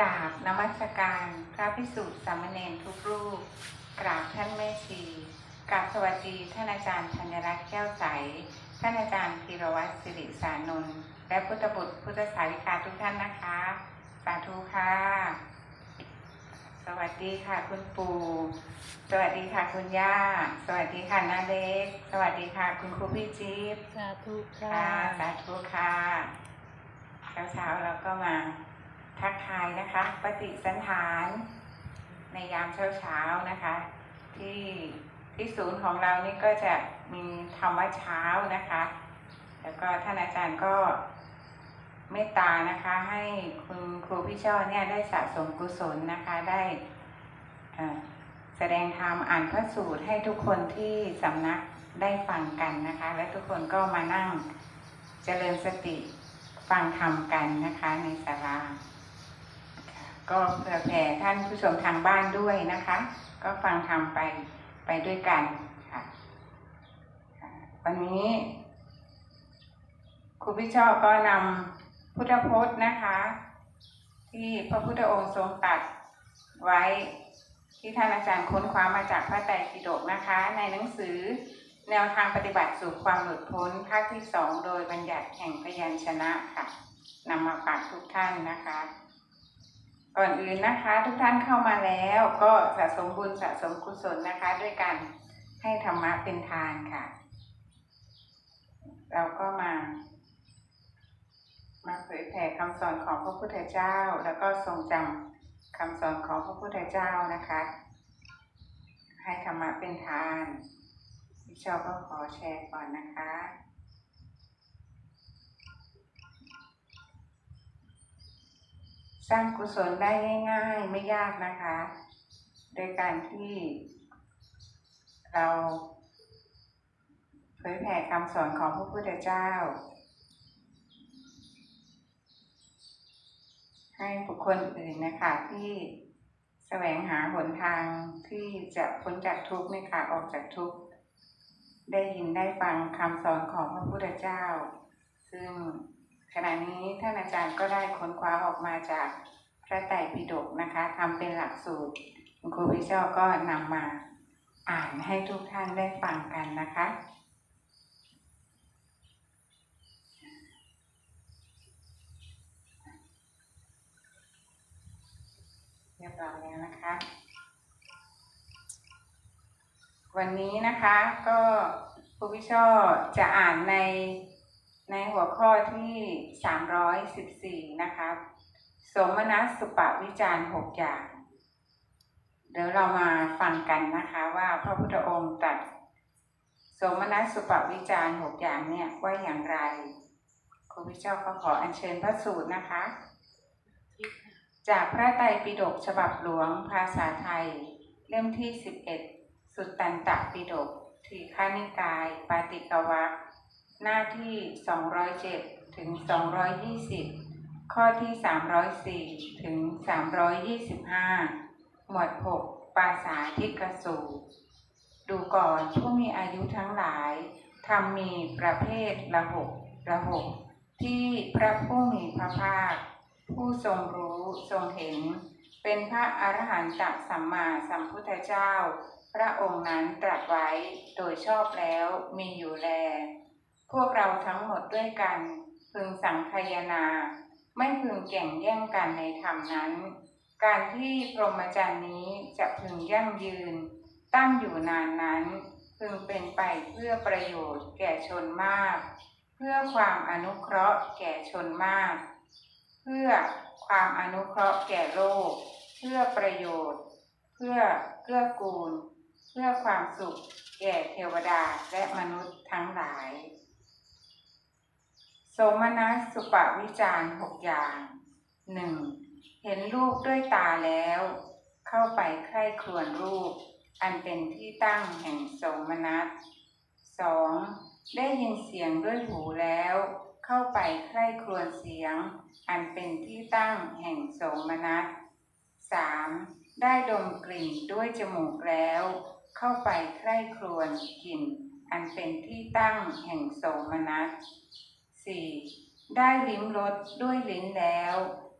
กราบนมัสการพระพิสุทธิ์สามเณรทุกรูป กราบท่านแม่ชีกราบสวัสดีท่านอาจารย์ธัญรัตน์แก้วใส ท่านอาจารย์ธีรวัตรสิริสานนท์และพุทธบุตรพุทธสาวิกาทุกท่านนะคะ สาธุค่ะ สวัสดีค่ะคุณปู่สวัสดีค่ะคุณย่า สวัสดีค่ะน้าเล็ก สวัสดีค่ะคุณครูพี่จิ๊บสาธุค่ะค่ะสาธุค่ะเช้าๆเราก็มา ทักทายนะคะ ปฏิสันฐานในยามเช้าๆนะคะ ที่ที่ศูนย์ของเรานี่ก็จะมีธรรมะเช้านะคะ แล้วก็ท่านอาจารย์ก็เมตตานะคะให้คุณครูพี่ช่อเนี่ยได้สะสมกุศลนะคะได้แสดงธรรมอ่านพระสูตรให้ทุกคนที่สำนักได้ฟังกันนะคะ และทุกคนก็มานั่งเจริญสติฟังธรรมกันนะคะในศาลา ก็เผื่อแผ่ท่านผู้ชมทางบ้านด้วยนะคะ ก็ฟังธรรมไปไปด้วยกันค่ะ วันนี้ครูพี่ชอบก็นำพุทธพจน์นะคะ ที่พระพุทธองค์ทรงตัดไว้ที่ท่านอาจารย์ค้นคว้ามาจากพระไตรปิฎกนะคะ ในหนังสือแนวทางปฏิบัติสู่ความหลุดพ้นภาคที่สองโดยบัญญัติแห่งพยัญชนะค่ะนำมาฝากทุกท่านนะคะ ก่อนอื่นนะคะ ทุกท่านเข้ามาแล้วก็สะสมบุญสะสมกุศลนะคะ ด้วยการให้ธรรมะเป็นทานค่ะ เราก็มา มาเผยแผ่คำสอนของพระพุทธเจ้า แล้วก็ทรงจำคำสอนของพระพุทธเจ้านะคะ ให้ธรรมะเป็นทานพี่ชอบก็ขอแชร์ก่อนนะคะ สร้างกุศลได้ง่ายๆ ไม่ยากนะคะ โดยการที่เราเผยแผ่คำสอนของพระพุทธเจ้า ให้บุคคลอื่นนะคะที่แสวงหาหนทางที่จะพ้นจากทุกข์นี่ค่ะออกจากทุกข์ได้ยินได้ฟังคำสอนของพระพุทธเจ้า ซึ่ง ขณะนี้ท่านอาจารย์ก็ได้ค้นคว้าออกมาจากพระไตรปิฎกนะคะทำเป็นหลักสูตรครูพิชอก็นำมาอ่านให้ทุกท่านได้ฟังกันนะคะ เรียบร้อยแล้วนะคะ วันนี้นะคะก็ครูพิชอจะอ่านใน ในหัวข้อที่ 314 นะคะสมนัสสุปวิจารหกอย่าง เดี๋ยวเรามาฟังกันนะคะว่าพระพุทธองค์ตรัสสมนัสสุปวิจารหกอย่างเนี่ยว่าอย่างไรครูพิชอก็ขออัญเชิญพระสูตรนะคะ จากพระไตรปิฎกฉบับหลวงภาษาไทย เล่มที่ 11 สุตตันตปิฎกทีฆานิกาย ปาติกวัค หน้าที่ 207 ถึง 220 ข้อที่ 304 ถึง 325 หมวด 6 ปาสาทิกสูตรดูก่อนผู้มีอายุทั้งหลายทำมีประเภทละหกละหกที่พระผู้มีพระภาค ผู้ทรงรู้ทรงเห็น เป็นพระอรหันตสัมมาสัมพุทธเจ้า พระองค์นั้นตรัสไว้โดยชอบแล้วมีอยู่แล พวกเราทั้งหมดด้วยกัน พึงสังคายนา ไม่พึงแข่งแย่งกันในธรรมนั้น การที่พรหมจรรย์นี้จะพึงยั่งยืน ตั้งอยู่นานนั้น พึงเป็นไปเพื่อประโยชน์แก่ชนมาก เพื่อความอนุเคราะห์แก่ชนมาก เพื่อความอนุเคราะห์แก่โลก เพื่อประโยชน์ เพื่อเกื้อกูล เพื่อความสุข แก่เทวดาและมนุษย์ทั้งหลาย โสมนัสสุปวิจารหกอย่างหนึ่งเห็นรูปด้วยตาแล้ว เข้าไปใคร่ครวญรูป อันเป็นที่ตั้งแห่งโสมนัสสองได้ยินเสียงด้วยหูแล้ว เข้าไปใคร่ครวญเสียง อันเป็นที่ตั้งแห่งโสมนัสสามได้ดมกลิ่นด้วยจมูกแล้ว เข้าไปใคร่ครวญกลิ่น อันเป็นที่ตั้งแห่งโสมนัส สี่ได้ลิ้มรสด้วยลิ้นแล้ว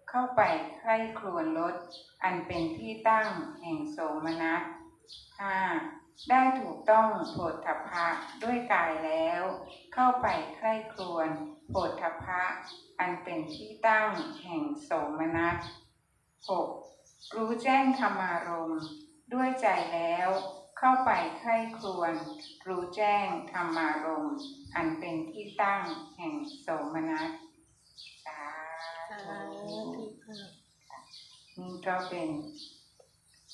เข้าไปใคร่ครวญรสอันเป็นที่ตั้งแห่งโสมนัสห้าได้ถูกต้องโผฏฐัพพะด้วยกายแล้ว เข้าไปใคร่ครวญโผฏฐัพพะอันเป็นที่ตั้งแห่งโสมนัสหกรู้แจ้งธรรมารมณ์ด้วยใจแล้ว เข้าไปใคร่ครวญรู้แจ้งธรรมารมณ์อันเป็นที่ตั้งแห่งโสมนัสสาสาธุธุค่ะนี่ก็เป็น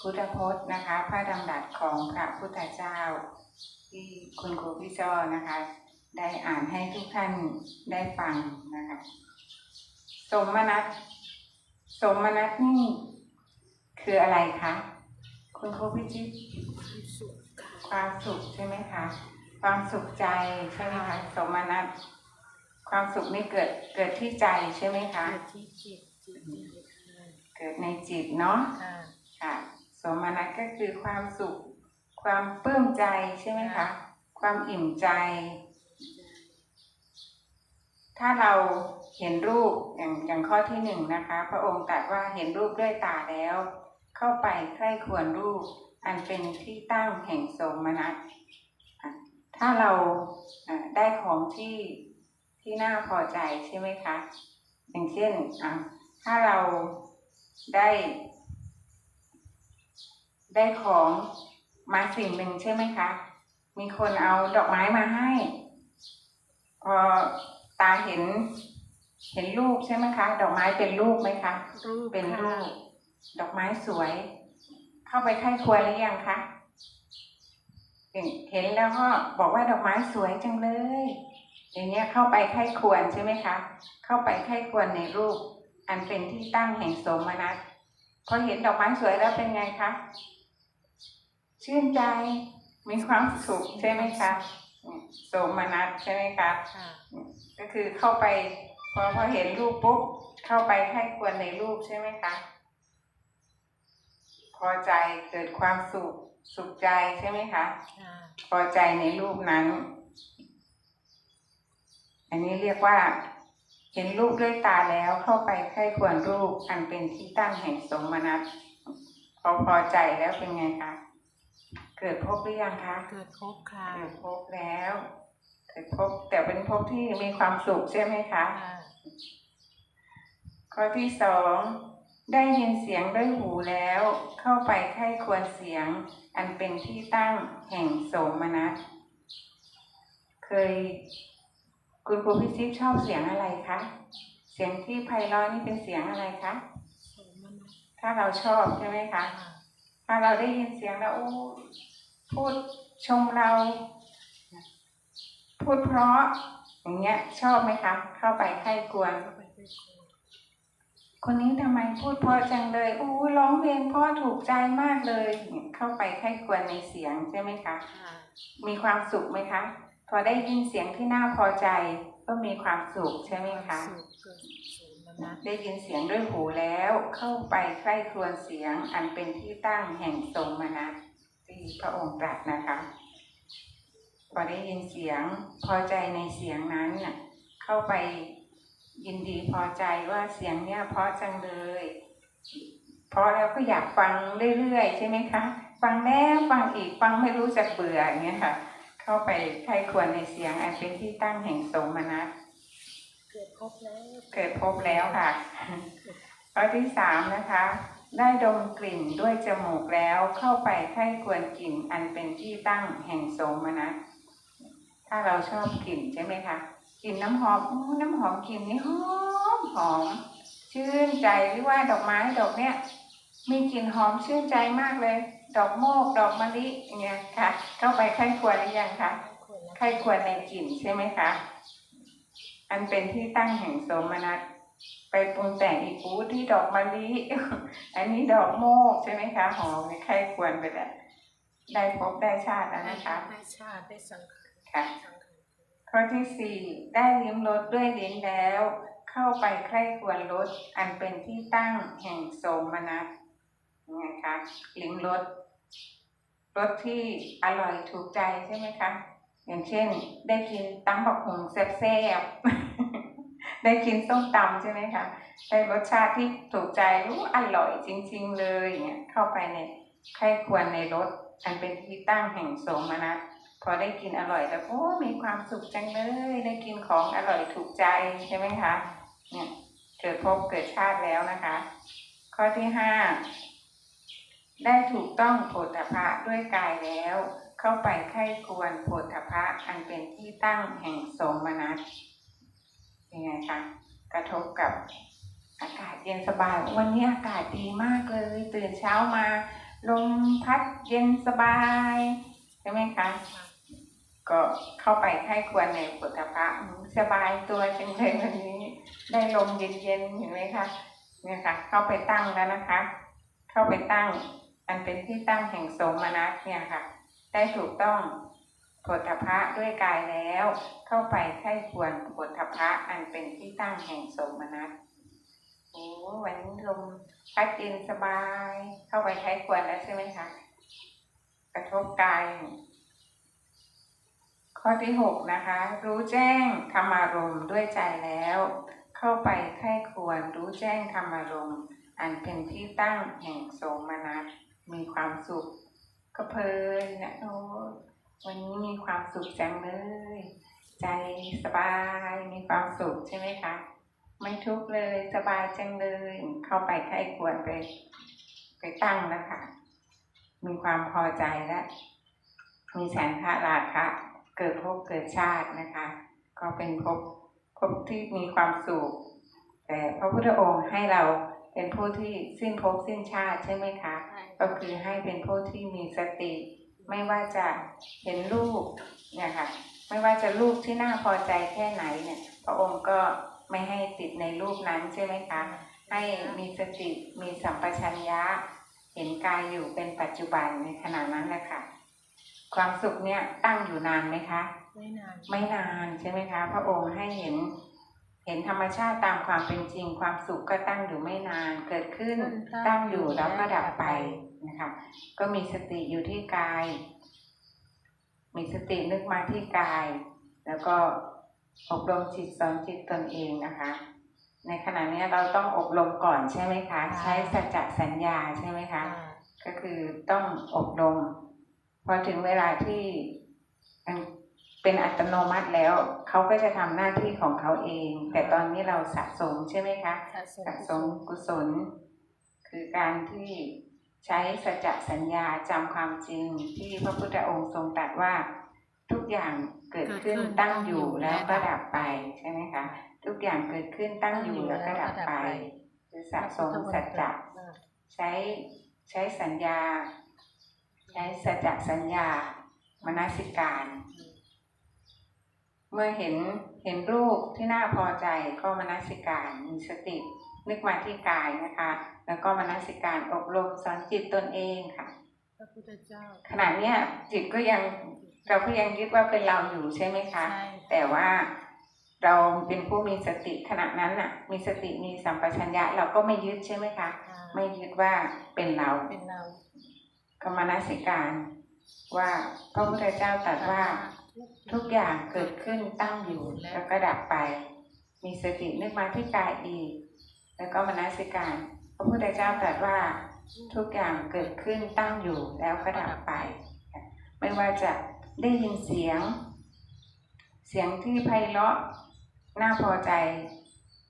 พุทธพจน์นะคะ พระดำรัสของพระพุทธเจ้า ที่คุณครูพี่จ้อนะคะ ได้อ่านให้ทุกท่านได้ฟังนะคะสมนัตสมนัตนี่คืออะไรคะ คุณครูพี่จิ๊บความสุขใช่ไหมคะ ความสุขใจใช่ไหมคะสมนัตความสุขนี่เกิดเกิดที่ใจใช่ไหมคะเกิดที่จิตจิตใจค่ะเกิดในจิตเนาะค่ะค่ะสมนัตก็คือความสุข ความปลื้มใจใช่ไหมคะ ความอิ่มใจ ถ้าเราเห็นรูปอย่างอย่างข้อที่หนึ่งนะคะ พระองค์ตรัสว่าเห็นรูปด้วยตาแล้ว เข้าไปใคร่ควรรูป อันเป็นที่ตั้งแห่งโสมนัสอะถ้าเราอะได้ของที่ที่น่าพอใจใช่ไหมคะ อย่างเช่นอะถ้าเราได้ ได้ของมาสิ่งหนึ่งใช่ไหมคะ มีคนเอาดอกไม้มาให้ พอตาเห็นเห็นรูปใช่ไหมคะ ดอกไม้เป็นรูปไหมคะรูปเป็นค่ะรูป ดอกไม้สวย เข้าไปไข้ครัวหรือยังคะเห็นเห็นแล้วก็บอกว่าดอกไม้สวยจังเลย อย่างเงี้ยเข้าไปไข้ควรใช่ไหมคะ เข้าไปไข้ควรในรูป อันเป็นที่ตั้งแห่งโสมนัสพอเห็นดอกไม้สวยแล้วเป็นไงคะชื่นใจมีความสุขใช่ไหมคะโสมนัสใช่ไหมคะค่ะก็คือเข้าไปพอพอเห็นรูปปุ๊บเข้าไปให้ควรในรูปใช่ไหมคะ พอใจเกิดความสุขสุขใจใช่ไหมคะค่ะพอใจในรูปนั้น อันนี้เรียกว่า เห็นรูปด้วยตาแล้วเข้าไปใคร่ควรรูปอันเป็นที่ตั้งแห่งสมนัตพอพอใจแล้วเป็นไงคะเกิดพบหรือยังคะเกิดพบค่ะเกิดพบแล้วเกิดพบแต่เป็นพบที่มีความสุขใช่ไหมคะค่ะข้อที่สอง ได้ยินเสียงด้วยหูแล้ว เข้าไปไข้ควรเสียง อันเป็นที่ตั้งแห่งโสมนัสเคย คุณครูพิชิตชอบเสียงอะไรคะเสียงที่ไพเราะนี่เป็นเสียงอะไรคะถ้าเราชอบใช่ไหมคะถ้าเราได้ยินเสียงแล้วพูดชมเรา พูดเพราะอย่างเงี้ย ชอบไหมคะเข้าไปไข้ควร คนคนนี้ทำไมพูดเพราะจังเลยอู้ร้องเพลงเพราะถูกใจมากเลย เข้าไปใคร่ควรในเสียงใช่ไหมคะค่ะมีความสุขไหมคะ พอได้ยินเสียงที่น่าพอใจ ก็มีความสุขใช่ไหมคะสุขเกิดโสมนัสได้ยินเสียงด้วยหูแล้วเข้าไปใคร่ครวญเสียงอันเป็นที่ตั้งแห่งสมนัสที่พระองค์ตรัสนะคะพอได้ยินเสียงพอใจในเสียงนั้นน่ะเข้าไป ยินดีพอใจว่าเสียงเนี้ยเพราะจังเลยเพราะแล้วก็อยากฟังเรื่อยๆใช่ไหมคะ ฟังแล้วฟังอีกฟังไม่รู้จักเบื่ออย่างเงี้ยค่ะ เข้าไปใคร่ควรในเสียงอันเป็นที่ตั้งแห่งสมนัสเกิดพบแล้วเกิดพบแล้วค่ะข้อที่สามนะคะ ได้ดมกลิ่นด้วยจมูกแล้วเข้าไปใคร่ควรกลิ่นอันเป็นที่ตั้งแห่งโสมนัสถ้าเราชอบกลิ่นใช่ไหมคะ กลิ่นน้ำหอมอู้น้ำหอมกลิ่นนี้หอมหอมชื่นใจหรือว่าดอกไม้ดอกเนี้ยมีกลิ่นหอมชื่นใจมากเลย ดอกโมกดอกมะลิอย่างเงี้ยค่ะ เข้าไปใคร่ควรหรือยังคะคนละใครควรในกลิ่นใช่ไหมคะอันเป็นที่ตั้งแห่งโสมนัสไปปรุงแต่งอีกปูที่ดอกมะลิอันนี้ดอกโมกใช่ไหมคะหอมใครควรไปแหละได้พบได้ชาติแล้วได้นะคะ ได้ชาติได้สังขารค่ะสัง ข้อที่สี่ได้ลิ้มรสด้วยลิ้นแล้ว เข้าไปใคร่ควรรสอันเป็นที่ตั้งแห่งโสมนัสไงคะลิ้มรสรสที่อร่อยถูกใจใช่ไหมคะอย่างเช่น ได้กินตำบักหุงแซ่บๆได้กินส้มตำใช่ไหมคะได้รสชาติที่ถูกใจรู้อร่อยจริง ๆ เลยอย่างเนี่ยเข้าไปในใครควรในรถอันเป็นที่ตั้งแห่งโสมนัส พอได้กินอร่อยแล้วโอ้มีความสุขจังเลย ได้กินของอร่อยถูกใจใช่ไหมคะเนี่ยเกิดภพเกิดชาติแล้วนะคะ ข้อที่ห้าได้ถูกต้องโผฏฐะด้วยกายแล้ว เข้าไปไข้ควรโผฏฐะอันเป็นที่ตั้งแห่งโสมนัสยังไงคะกระทบกับอากาศเย็นสบาย วันนี้อากาศดีมากเลย ตื่นเช้ามาลมพัดเย็นสบาย ใช่ไหมคะ ก็เข้าไปไข้ควรในปุถะอืมสบายตัวจังเลยวันนี้ ได้ลมเย็นๆเห็นไหมคะเนี่ยค่ะ เข้าไปตั้งแล้วนะคะ เข้าไปตั้ง อันเป็นที่ตั้งแห่งสมนัสเนี่ยค่ะ ได้ถูกต้องโผฏฐะด้วยกายแล้ว เข้าไปไข้ควรโผฏฐะอันเป็นที่ตั้งแห่งสมนัสโอ้วันนี้ลมพัดเย็นสบาย เข้าไปไข้ควรแล้วใช่ไหมคะกระทบกาย ข้อที่หกนะคะ รู้แจ้งธรรมารมณ์ด้วยใจแล้ว เข้าไปไข้ควรรู้แจ้งธรรมารมณ์อันเป็นที่ตั้งแห่งโสมนัสมีความสุขก็เพลินนะโอ้วันนี้มีความสุขจังเลย ใจสบายมีความสุขใช่ไหมคะไม่ทุกข์เลยสบายจังเลย เข้าไปไข้ควรไป ไปตั้งแล้วค่ะมีความพอใจและมีแสนทะราคะ เกิดภพเกิดชาตินะคะ ก็เป็นภพภพที่มีความสุขแต่พระพุทธองค์ให้เราเป็นผู้ที่สิ้นภพสิ้นชาติใช่ไหมคะ ก็คือให้เป็นผู้ที่มีสติ ไม่ว่าจะเห็นรูปเนี่ยค่ะไม่ว่าจะรูปที่น่าพอใจแค่ไหนเนี่ยพระองค์ก็ไม่ให้ติดในรูปนั้นใช่ไหมคะ ให้มีสติมีสัมปชัญญะ เห็นกายอยู่เป็นปัจจุบันในขณะนั้นแหละค่ะ ความสุขเนี่ยตั้งอยู่นานไหมคะ ไม่นานไม่นานใช่ไหมคะ พระองค์ให้เห็น เห็นธรรมชาติตามความเป็นจริง ความสุขก็ตั้งอยู่ไม่นาน เกิดขึ้นตั้งอยู่แล้วก็ดับไปนะคะ ก็มีสติอยู่ที่กาย มีสตินึกมาที่กาย แล้วก็อบรมจิตสอนจิตตนเองนะคะ ในขณะนี้เราต้องอบรมก่อนใช่ไหมคะ ใช้สัจจะสัญญาใช่ไหมคะ ก็คือต้องอบรม พอถึงเวลาที่มันเป็นอัตโนมัติแล้ว เขาก็จะทำหน้าที่ของเขาเอง แต่ตอนนี้เราสะสมใช่ไหมคะสะสมสะสมกุศล คือการที่ใช้สัจจะสัญญาจำความจริงที่พระพุทธองค์ทรงตรัสว่า ทุกอย่างเกิดขึ้นตั้งอยู่แล้วก็ดับไปใช่ไหมคะ ทุกอย่างเกิดขึ้นตั้งอยู่แล้วก็ดับไป คือสะสมสัจจะใช้ใช้สัญญา ใช้สัจจะสัญญามนสิการ เมื่อเห็นเห็นรูปที่น่าพอใจก็มนสิการมีสตินึกมาที่กายนะคะ แล้วก็มนสิการอบรมสอนจิตตนเองค่ะพระพุทธเจ้าขณะเนี้ยจิตก็ยังเราก็ยังยึดว่าเป็นเราอยู่ใช่ไหมคะใช่แต่ว่าเราเป็นผู้มีสติขณะนั้นน่ะ มีสติมีสัมปชัญญะเราก็ไม่ยึดใช่ไหมคะค่ะไม่ยึดว่าเป็นเราเป็นเรา กรรมนสิการ ว่าพระพุทธเจ้าตรัสว่าทุกอย่างเกิดขึ้นตั้งอยู่แล้วก็ดับไป มีสตินึกมาที่กายอีก แล้วก็มนสิการ พระพุทธเจ้าตรัสว่าทุกอย่างเกิดขึ้นตั้งอยู่แล้วก็ดับไป ไม่ว่าจะได้ยินเสียง เสียงที่ไพเราะน่าพอใจ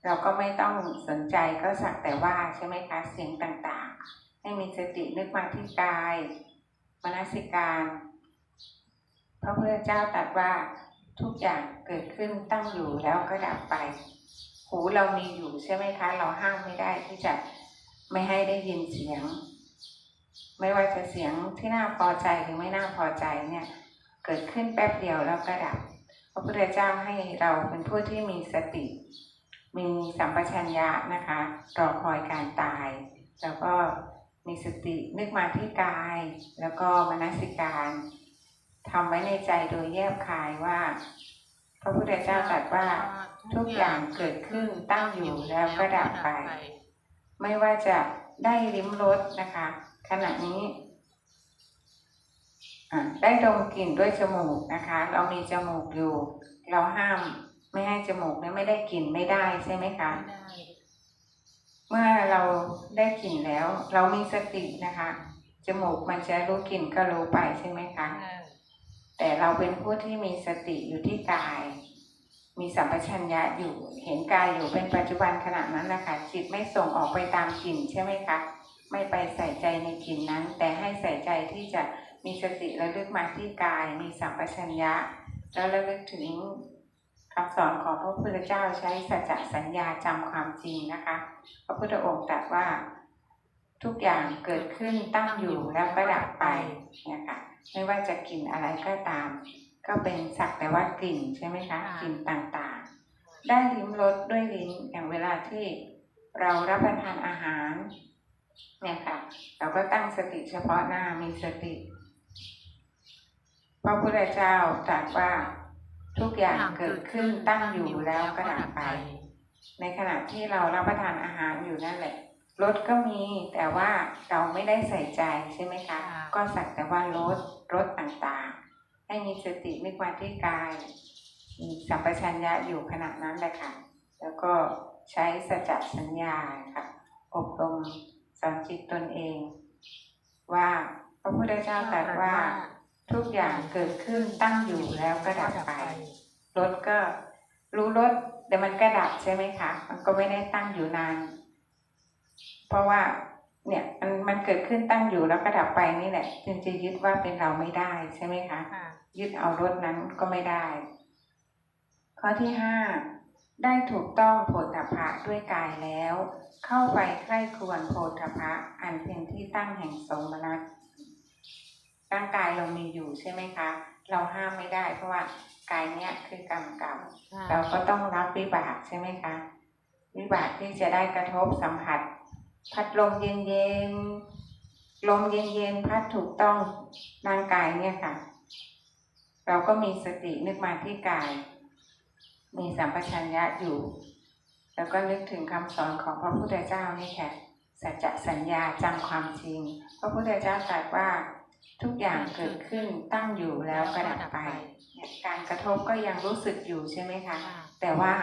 เราก็ไม่ต้องสนใจก็สักแต่ว่าใช่ไหมคะเสียงต่างๆ ให้มีสตินึกมาที่กายมนสิการพระพุทธเจ้าตรัสว่าทุกอย่างเกิดขึ้นตั้งอยู่แล้วก็ดับไป หูเรามีอยู่ใช่ไหมคะ เราห้ามไม่ได้ที่จะไม่ให้ได้ยินเสียง ไม่ว่าจะเสียงที่น่าพอใจหรือไม่น่าพอใจเนี่ย เกิดขึ้นแป๊บเดียวแล้วก็ดับ พระพุทธเจ้าให้เราเป็นผู้ที่มีสติ มีสัมปชัญญะนะคะรอคอยการตาย แล้วก็ มีสตินึกมาที่กาย แล้วก็มนสิการทำไว้ในใจโดยแยบคายว่า พระพุทธเจ้าตรัสว่าทุกอย่างเกิดขึ้นตั้งอยู่แล้วก็ดับไป ไม่ว่าจะได้ลิ้มรสนะคะ ขณะนี้ได้ดมกลิ่นด้วยจมูกนะคะ เรามีจมูกอยู่ เราห้ามไม่ให้จมูกเนี่ยไม่ได้กลิ่นไม่ได้ใช่ไหมคะไม่ได้ เมื่อเราได้กลิ่นแล้ว เรามีสตินะคะ จมูกมันจะรู้กลิ่นก็รู้ไปใช่ไหมคะอ่าแต่เราเป็นผู้ที่มีสติอยู่ที่กาย มีสัมปชัญญะอยู่เห็นกายอยู่เป็นปัจจุบันขณะนั้นนะคะจิตไม่ส่งออกไปตามกลิ่นใช่ไหมคะ ไม่ไปใส่ใจในกลิ่นนั้น แต่ให้ใส่ใจที่จะมีสติระลึกมาที่กาย มีสัมปชัญญะ แล้วระลึกถึง คำสอนของพระพุทธเจ้าใช้สัจจะสัญญาจำความจริงนะคะ พระพุทธองค์ตรัสว่าทุกอย่างเกิดขึ้นตั้งอยู่แล้วก็ดับไปเนี่ยค่ะไม่ว่าจะกลิ่นอะไรก็ตาม ก็เป็นสักแต่ว่ากลิ่นใช่ไหมคะกลิ่นต่างๆ ได้ลิ้มรสด้วยลิ้นอย่างเวลาที่เรารับประทานอาหารเนี่ยค่ะ เราก็ตั้งสติเฉพาะหน้ามีสติ พระพุทธเจ้าตรัสว่า ทุกอย่างเกิดขึ้นตั้งอยู่แล้วก็ดับไป ในขณะที่เรารับประทานอาหารอยู่นั่นแหละรสก็มีแต่ว่าเราไม่ได้ใส่ใจใช่ไหมคะ ก็สักแต่ว่ารสรสต่างๆ ให้มีสตินึกมาที่กาย มีสัมปชัญญะอยู่ขณะนั้นแหละค่ะ แล้วก็ใช้สัจจสัญญาค่ะ อบรมสอนจิตตนเอง ว่าพระพุทธเจ้าตรัสว่า ทุกอย่างเกิดขึ้นตั้งอยู่แล้วก็ดับไปรถก็รู้รถแต่มันก็ดับใช่ไหมคะ มันก็ไม่ได้ตั้งอยู่นาน เพราะว่าเนี่ยมันมันเกิดขึ้นตั้งอยู่แล้วก็ดับไปนี่แหละจึงจะยึดว่าเป็นเราไม่ได้ใช่ไหมคะค่ะยึดเอารถนั้นก็ไม่ได้ ข้อที่ห้าได้ถูกต้องโพธพะด้วยกายแล้ว เข้าไปใคร่ครวญโพธพะอันเป็นที่ตั้งแห่งสมนัต ร่างกายเรามีอยู่ใช่ไหมคะ เราห้ามไม่ได้ เพราะว่ากายเนี้ยคือกรรมเก่าเราก็ต้องรับวิบากใช่ไหมคะ วิบากที่จะได้กระทบสัมผัส พัดลมเย็นๆลมเย็นๆพัดถูกต้องร่างกายเนี่ยค่ะ เราก็มีสตินึกมาที่กาย มีสัมปชัญญะอยู่ แล้วก็นึกถึงคำสอนของพระพุทธเจ้านี่ค่ะสัจจะสัญญาจำความจริง พระพุทธเจ้าตรัสว่า ทุกอย่างเกิดขึ้นตั้งอยู่แล้วก็ดับไปเนี่ยการกระทบก็ยังรู้สึกอยู่ใช่ไหมคะค่ะแต่ว่า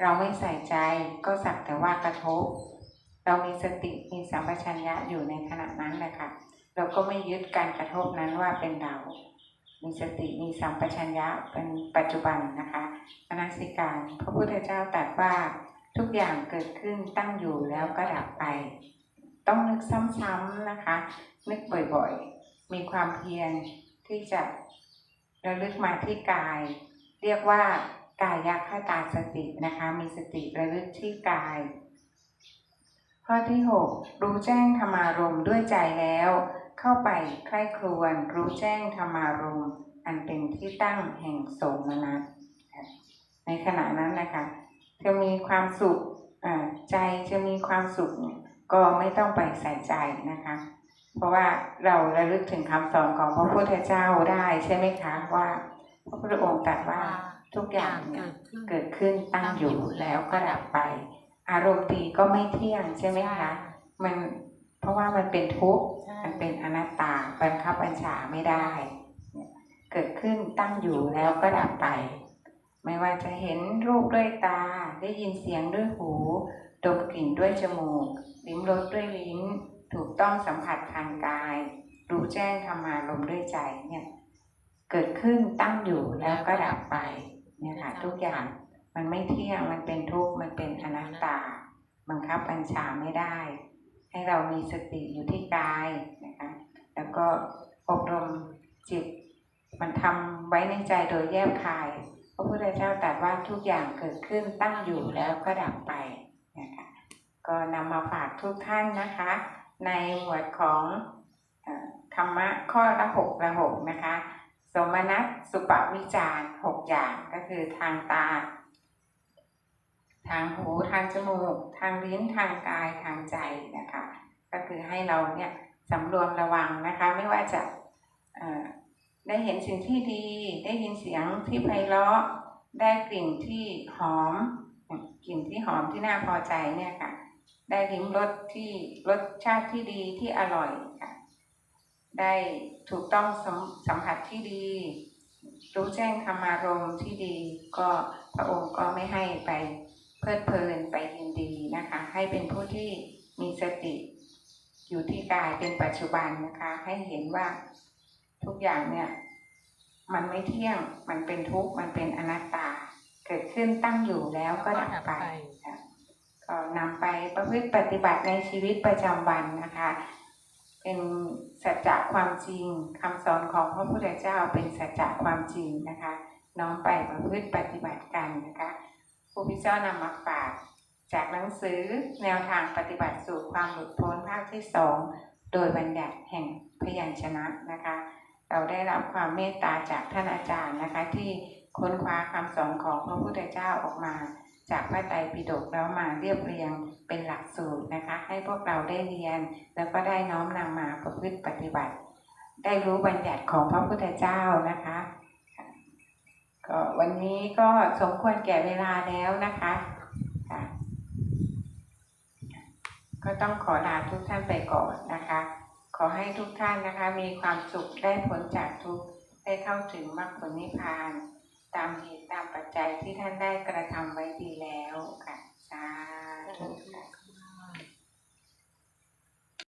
เราไม่ใส่ใจก็สักแต่ว่ากระทบ เรามีสติมีสัมปชัญญะอยู่ในขณะนั้นแหละค่ะเราก็ไม่ยึดการกระทบนั้นว่าเป็นเรา มีสติมีสัมปชัญญะเป็นปัจจุบันนะคะมนสิการ พระพุทธเจ้าตรัสว่าทุกอย่างเกิดขึ้นตั้งอยู่แล้วก็ดับไป ต้องนึกซ้ำๆนะคะ นึกบ่อยๆ มีความเพียรที่จะระลึกมาที่กาย เรียกว่ากายยักขตาสตินะคะ มีสติระลึกที่กาย ข้อที่หกรู้แจ้งธรรมารมด้วยใจแล้ว เข้าไปใคร่ครวญรู้แจ้งธรรมารมอันเป็นที่ตั้งแห่งโสมนัสในขณะนั้นนะคะจะมีความสุขใจจะมีความสุขก็ไม่ต้องไปใส่ใจนะคะ เพราะว่าเราระลึกถึงคำสอนของพระพุทธเจ้าได้ใช่ไหมคะว่า พระพุทธองค์ตรัสว่าทุกอย่างเนี่ยเกิดขึ้นเกิดขึ้นตั้งอยู่แล้วก็ดับไป อารมณ์ดีก็ไม่เที่ยงใช่ไหมคะมันเพราะว่ามันเป็นทุกข์ใช่มันเป็นอนัตตาบังคับบัญชาไม่ได้เนี่ยเกิดขึ้นตั้งอยู่แล้วก็ดับไป ไม่ว่าจะเห็นรูปด้วยตาได้ยินเสียงด้วยหูดมกลิ่นด้วยจมูกลิ้มรสด้วยลิ้น ถูกต้องสัมผัสทางกาย รู้แจ้งธรรมารมณ์ด้วยใจเนี่ยเกิดขึ้นตั้งอยู่แล้วก็ดับไปเนี่ยค่ะทุกอย่างมันไม่เที่ยงมันเป็นทุกข์มันเป็นอนัตตา บังคับบัญชาไม่ได้ ให้เรามีสติอยู่ที่กายนะคะแล้วก็อบรมจิต มันทำไว้ในใจโดยแยบคายพระพุทธเจ้าตรัสว่าทุกอย่างเกิดขึ้นตั้งอยู่แล้วก็ดับไปนะคะก็นำมาฝากทุกท่านนะคะ ในหมวดของธรรมะข้อละหกละหกนะคะ สมนัตสุปวิจารหกอย่างก็คือทางตา ทางหูทางจมูก ทางลิ้นทางกายทางใจนะคะ ก็คือให้เราเนี่ยสำรวมระวังนะคะ ไม่ว่าจะได้เห็นสิ่งที่ดี ได้ยินเสียงที่ไพเราะได้กลิ่นที่หอมกลิ่นที่หอมที่น่าพอใจเนี่ยค่ะ ได้ลิ้มรสที่รสชาติที่ดีที่อร่อยค่ะ ได้ถูกต้องสัมสัมผัสที่ดี รู้แจ้งธรรมารมณ์ที่ดี ก็พระองค์ก็ไม่ให้ไปเพลิดเพลินไปยินดีนะคะ ให้เป็นผู้ที่มีสติ อยู่ที่กายเป็นปัจจุบันนะคะ ให้เห็นว่าทุกอย่างเนี่ยมันไม่เที่ยง มันเป็นทุกข์ มันเป็นอนัตตา เกิดขึ้นตั้งอยู่แล้วก็ดับไปค่ะ นำไปประพฤติปฏิบัติในชีวิตประจำวันนะคะ เป็นสัจจะความจริงคำสอนของพระพุทธเจ้าเป็นสัจจะความจริงนะคะ น้อมไปประพฤติปฏิบัติกันนะคะผู้พิเจ้านำมาฝาก จากหนังสือแนวทางปฏิบัติสู่ความหลุดพ้นภาคที่สองโดยบัญญัติแห่งพยัญชนะนะคะ เราได้รับความเมตตาจากท่านอาจารย์นะคะ ที่ค้นคว้าคำสอนของพระพุทธเจ้าออกมา จากพระไตรปิฎกแล้วมาเรียบเรียงเป็นหลักสูตรนะคะ ให้พวกเราได้เรียน แล้วก็ได้น้อมนำมาประพฤติปฏิบัติ ได้รู้บัญญัติของพระพุทธเจ้านะคะก็วันนี้ก็สมควรแก่เวลาแล้วนะคะก็ต้องขอลาทุกท่านไปก่อนนะคะ ขอให้ทุกท่านนะคะมีความสุขได้พ้นจากทุกได้เข้าถึงมรรคผลนิพพาน ตามเหตุตามปัจจัยที่ท่านได้กระทำไว้ดีแล้วค่ะสาธุค่ะ